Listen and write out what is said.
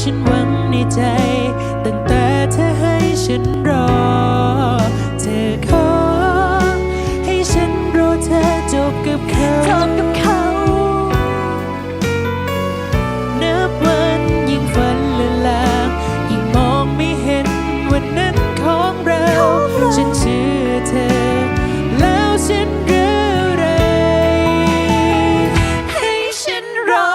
ฉันหวังในใจ ตั้งแต่เธอให้ฉันรอ เธอขอให้ฉันรู้เธอจบกับเขาจบกับเขานับวันยิ่งฝันละลางยิ่งมองไม่เห็นวันนั้นของเรา ฉันเชื่อเธอ แล้วฉันรู้เลยให้ฉันรอ